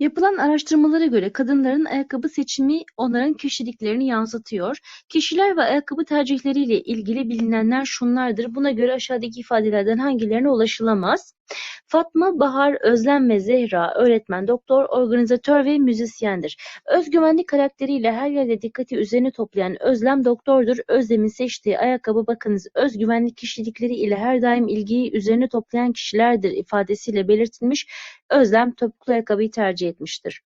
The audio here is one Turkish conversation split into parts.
Yapılan araştırmalara göre kadınların ayakkabı seçimi onların kişiliklerini yansıtıyor. Kişiler ve ayakkabı tercihleriyle ilgili bilinenler şunlardır. Buna göre aşağıdaki ifadelerden hangilerine ulaşılamaz? Fatma, Bahar, Özlem ve Zehra öğretmen, doktor, organizatör ve müzisyendir. Özgüvenli karakteriyle her yerde dikkati üzerine toplayan Özlem doktordur. Özlem'in seçtiği ayakkabı bakınız özgüvenli kişilikleri ile her daim ilgiyi üzerine toplayan kişilerdir ifadesiyle belirtilmiş. Özlem topuklu ayakkabıyı tercih etmiştir.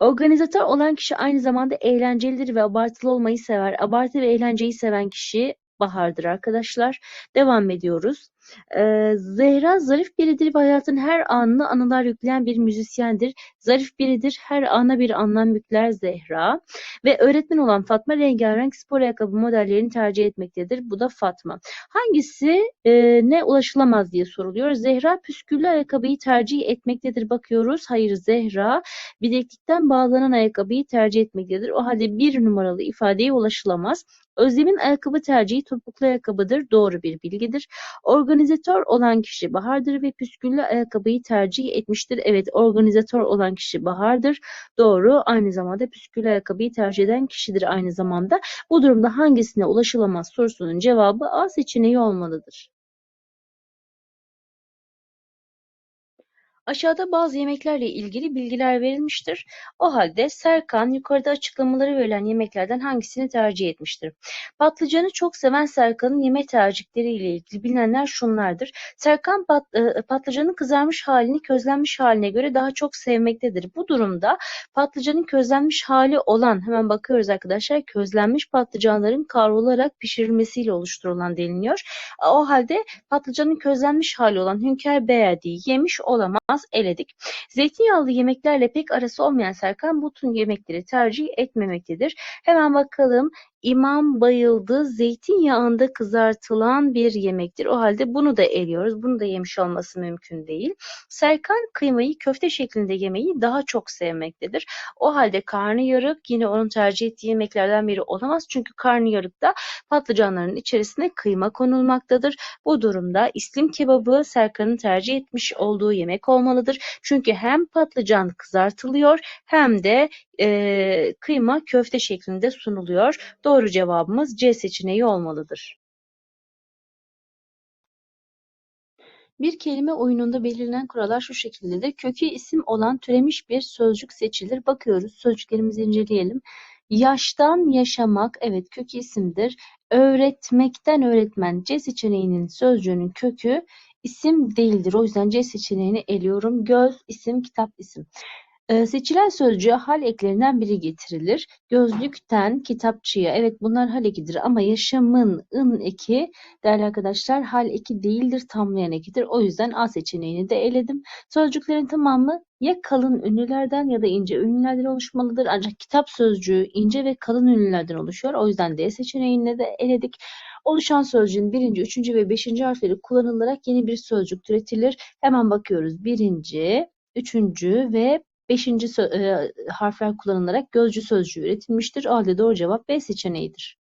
Organizatör olan kişi aynı zamanda eğlencelidir ve abartılı olmayı sever. Abartı ve eğlenceyi seven kişi Bahar'dır arkadaşlar. Devam ediyoruz. Zehra zarif biridir ve hayatın her anını anılar yükleyen bir müzisyendir. Zarif biridir, her ana bir anlam yükler Zehra. Ve öğretmen olan Fatma rengarenk spor ayakkabı modellerini tercih etmektedir. Bu da Fatma. Hangisi e, ne ulaşılamaz diye soruluyor. Zehra püsküllü ayakkabıyı tercih etmektedir. Bakıyoruz. Hayır Zehra bileklikten bağlanan ayakkabıyı tercih etmektedir. O halde bir numaralı ifadeye ulaşılamaz. Özlem'in ayakkabı tercihi topuklu ayakkabıdır. Doğru bir bilgidir. Organizatör olan kişi Bahar'dır ve püsküllü ayakkabıyı tercih etmiştir. Evet organizatör olan kişi Bahar'dır. Doğru. Aynı zamanda püsküllü ayakkabıyı tercih eden kişidir aynı zamanda. Bu durumda hangisine ulaşılamaz sorusunun cevabı A seçeneği olmalıdır. Aşağıda bazı yemeklerle ilgili bilgiler verilmiştir. O halde Serkan yukarıda açıklamaları verilen yemeklerden hangisini tercih etmiştir? Patlıcanı çok seven Serkan'ın yemek tercihleri ile ilgili bilinenler şunlardır. Serkan pat, e, patlıcanın kızarmış halini közlenmiş haline göre daha çok sevmektedir. Bu durumda patlıcanın közlenmiş hali olan hemen bakıyoruz arkadaşlar közlenmiş patlıcanların kavrularak pişirilmesiyle oluşturulan deniliyor. O halde patlıcanın közlenmiş hali olan Hünkar beğendiği yemiş olamaz eledik. Zeytinyağlı yemeklerle pek arası olmayan Serkan bu tür yemekleri tercih etmemektedir. Hemen bakalım İmam bayıldı zeytinyağında kızartılan bir yemektir. O halde bunu da eliyoruz. Bunu da yemiş olması mümkün değil. Serkan kıymayı köfte şeklinde yemeyi daha çok sevmektedir. O halde karnıyarık yine onun tercih ettiği yemeklerden biri olamaz. Çünkü karnıyarıkta patlıcanların içerisine kıyma konulmaktadır. Bu durumda islim kebabı Serkan'ın tercih etmiş olduğu yemek olmalıdır. Çünkü hem patlıcan kızartılıyor hem de e, kıyma köfte şeklinde sunuluyor. Doğru cevabımız C seçeneği olmalıdır. Bir kelime oyununda belirlenen kurallar şu şekildedir. Kökü isim olan türemiş bir sözcük seçilir. Bakıyoruz, sözcüklerimizi inceleyelim. Yaştan yaşamak, evet kökü isimdir. Öğretmekten öğretmen, C seçeneğinin sözcüğünün kökü isim değildir. O yüzden C seçeneğini eliyorum. Göz, isim, kitap, isim. Ee, seçilen sözcüğe hal eklerinden biri getirilir. Gözlükten kitapçıya. Evet bunlar hal ekidir ama yaşamın ın eki değerli arkadaşlar hal eki değildir tamlayan ekidir. O yüzden A seçeneğini de eledim. Sözcüklerin tamamı ya kalın ünlülerden ya da ince ünlülerden oluşmalıdır. Ancak kitap sözcüğü ince ve kalın ünlülerden oluşuyor. O yüzden D seçeneğini de eledik. Oluşan sözcüğün birinci, üçüncü ve beşinci harfleri kullanılarak yeni bir sözcük türetilir. Hemen bakıyoruz. Birinci, üçüncü ve beşinci e, harfler kullanılarak gözcü sözcüğü üretilmiştir. O halde doğru cevap B seçeneğidir.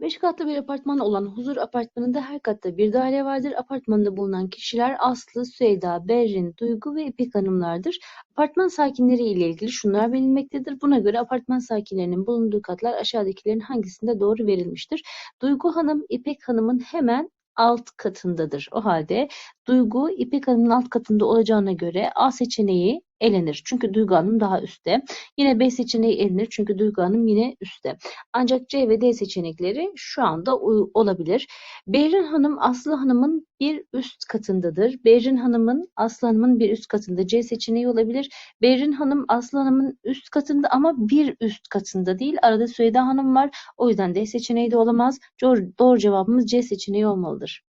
Beş katlı bir apartman olan Huzur Apartmanı'nda her katta bir daire vardır. Apartmanda bulunan kişiler Aslı, Süheyda, Berrin, Duygu ve İpek Hanımlardır. Apartman sakinleri ile ilgili şunlar bilinmektedir. Buna göre apartman sakinlerinin bulunduğu katlar aşağıdakilerin hangisinde doğru verilmiştir? Duygu Hanım, İpek Hanım'ın hemen alt katındadır. O halde Duygu İpek Hanım'ın alt katında olacağına göre A seçeneği elenir. Çünkü Duygu Hanım daha üstte. Yine B seçeneği elenir. Çünkü Duygu Hanım yine üstte. Ancak C ve D seçenekleri şu anda olabilir. Behrin Hanım Aslı Hanım'ın bir üst katındadır. Behrin Hanım'ın Aslı Hanım'ın bir üst katında C seçeneği olabilir. Behrin Hanım Aslı Hanım'ın üst katında ama bir üst katında değil. Arada Süheyda Hanım var. O yüzden D seçeneği de olamaz. Doğru, cevabımız C seçeneği olmalıdır.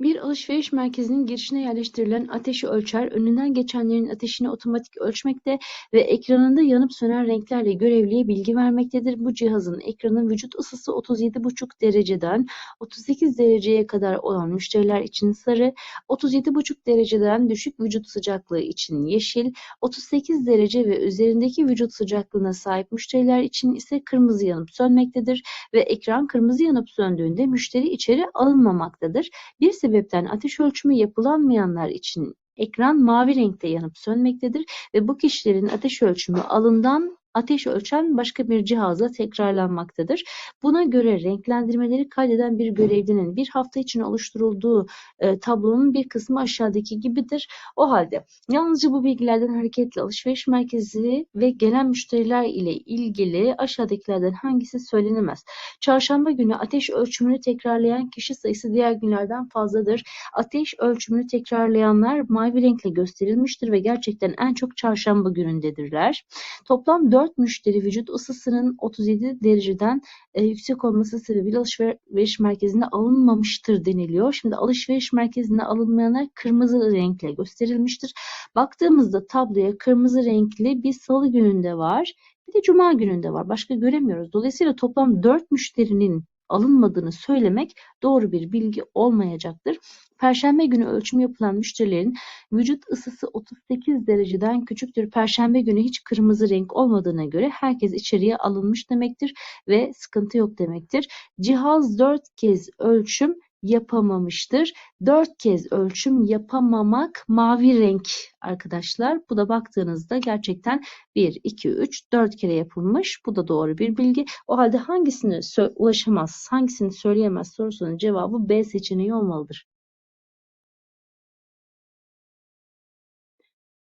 Bir alışveriş merkezinin girişine yerleştirilen ateşi ölçer, önünden geçenlerin ateşini otomatik ölçmekte ve ekranında yanıp sönen renklerle görevliye bilgi vermektedir. Bu cihazın ekranı vücut ısısı 37,5 dereceden 38 dereceye kadar olan müşteriler için sarı, 37,5 dereceden düşük vücut sıcaklığı için yeşil, 38 derece ve üzerindeki vücut sıcaklığına sahip müşteriler için ise kırmızı yanıp sönmektedir ve ekran kırmızı yanıp söndüğünde müşteri içeri alınmamaktadır. Bir sebepten ateş ölçümü yapılanmayanlar için ekran mavi renkte yanıp sönmektedir ve bu kişilerin ateş ölçümü alından ateş ölçen başka bir cihazla tekrarlanmaktadır. Buna göre renklendirmeleri kaydeden bir görevlinin bir hafta için oluşturulduğu e, tablonun bir kısmı aşağıdaki gibidir. O halde yalnızca bu bilgilerden hareketle alışveriş merkezi ve gelen müşteriler ile ilgili aşağıdakilerden hangisi söylenemez? Çarşamba günü ateş ölçümünü tekrarlayan kişi sayısı diğer günlerden fazladır. Ateş ölçümünü tekrarlayanlar mavi renkle gösterilmiştir ve gerçekten en çok çarşamba günündedirler. Toplam 4 Dört müşteri vücut ısısının 37 dereceden e, yüksek olması sebebiyle alışveriş merkezine alınmamıştır deniliyor. Şimdi alışveriş merkezine alınmayanlar kırmızı renkle gösterilmiştir. Baktığımızda tabloya kırmızı renkli bir salı gününde var. Bir de cuma gününde var. Başka göremiyoruz. Dolayısıyla toplam 4 müşterinin alınmadığını söylemek doğru bir bilgi olmayacaktır. Perşembe günü ölçüm yapılan müşterilerin vücut ısısı 38 dereceden küçüktür. Perşembe günü hiç kırmızı renk olmadığına göre herkes içeriye alınmış demektir ve sıkıntı yok demektir. Cihaz 4 kez ölçüm yapamamıştır. Dört kez ölçüm yapamamak mavi renk arkadaşlar. Bu da baktığınızda gerçekten 1, 2, 3, 4 kere yapılmış. Bu da doğru bir bilgi. O halde hangisine ulaşamaz, hangisini söyleyemez sorusunun cevabı B seçeneği olmalıdır.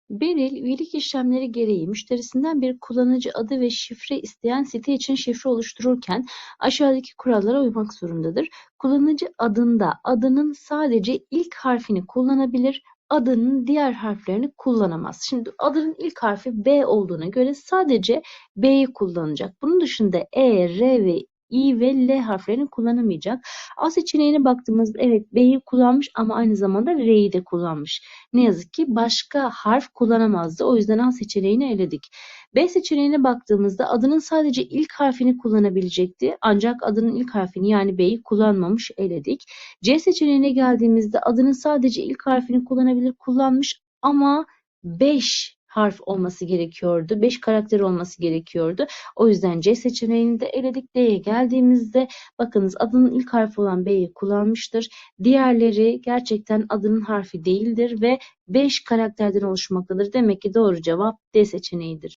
Beril, üyelik işlemleri gereği müşterisinden bir kullanıcı adı ve şifre isteyen site için şifre oluştururken aşağıdaki kurallara uymak zorundadır. Kullanıcı adında adının sadece ilk harfini kullanabilir, adının diğer harflerini kullanamaz. Şimdi adının ilk harfi B olduğuna göre sadece B'yi kullanacak. Bunun dışında E, R ve i ve l harflerini kullanamayacak. A seçeneğine baktığımızda evet B'yi kullanmış ama aynı zamanda R'yi de kullanmış. Ne yazık ki başka harf kullanamazdı. O yüzden A seçeneğini eledik. B seçeneğine baktığımızda adının sadece ilk harfini kullanabilecekti. Ancak adının ilk harfini yani B'yi kullanmamış eledik. C seçeneğine geldiğimizde adının sadece ilk harfini kullanabilir kullanmış ama 5 harf olması gerekiyordu. 5 karakter olması gerekiyordu. O yüzden C seçeneğini de eledik. D'ye geldiğimizde bakınız adının ilk harfi olan B'yi kullanmıştır. Diğerleri gerçekten adının harfi değildir ve 5 karakterden oluşmaktadır. Demek ki doğru cevap D seçeneğidir.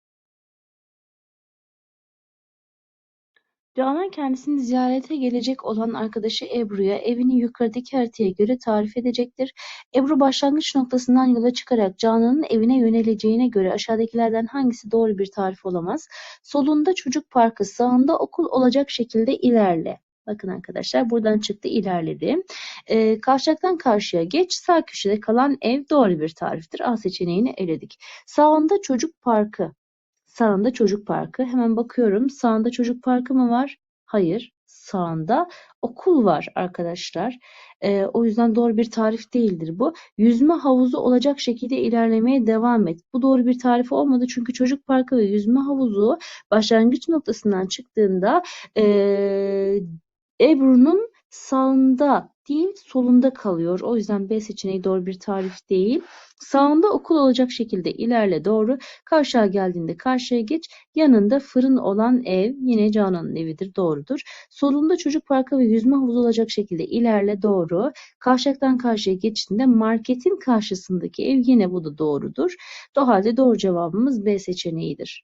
Canan kendisini ziyarete gelecek olan arkadaşı Ebru'ya evini yukarıdaki haritaya göre tarif edecektir. Ebru başlangıç noktasından yola çıkarak Canan'ın evine yöneleceğine göre aşağıdakilerden hangisi doğru bir tarif olamaz? Solunda çocuk parkı, sağında okul olacak şekilde ilerle. Bakın arkadaşlar buradan çıktı ilerledi. Ee, kavşaktan karşıya geç sağ köşede kalan ev doğru bir tariftir. A seçeneğini eledik. Sağında çocuk parkı Sağında çocuk parkı. Hemen bakıyorum. Sağında çocuk parkı mı var? Hayır. Sağında okul var arkadaşlar. Ee, o yüzden doğru bir tarif değildir bu. Yüzme havuzu olacak şekilde ilerlemeye devam et. Bu doğru bir tarif olmadı çünkü çocuk parkı ve yüzme havuzu başlangıç noktasından çıktığında e, Ebru'nun sağında değil solunda kalıyor. O yüzden B seçeneği doğru bir tarif değil. Sağında okul olacak şekilde ilerle doğru. Karşıya geldiğinde karşıya geç. Yanında fırın olan ev yine Canan'ın evidir doğrudur. Solunda çocuk parkı ve yüzme havuzu olacak şekilde ilerle doğru. Kavşaktan karşıya geçtiğinde marketin karşısındaki ev yine bu da doğrudur. O halde doğru cevabımız B seçeneğidir.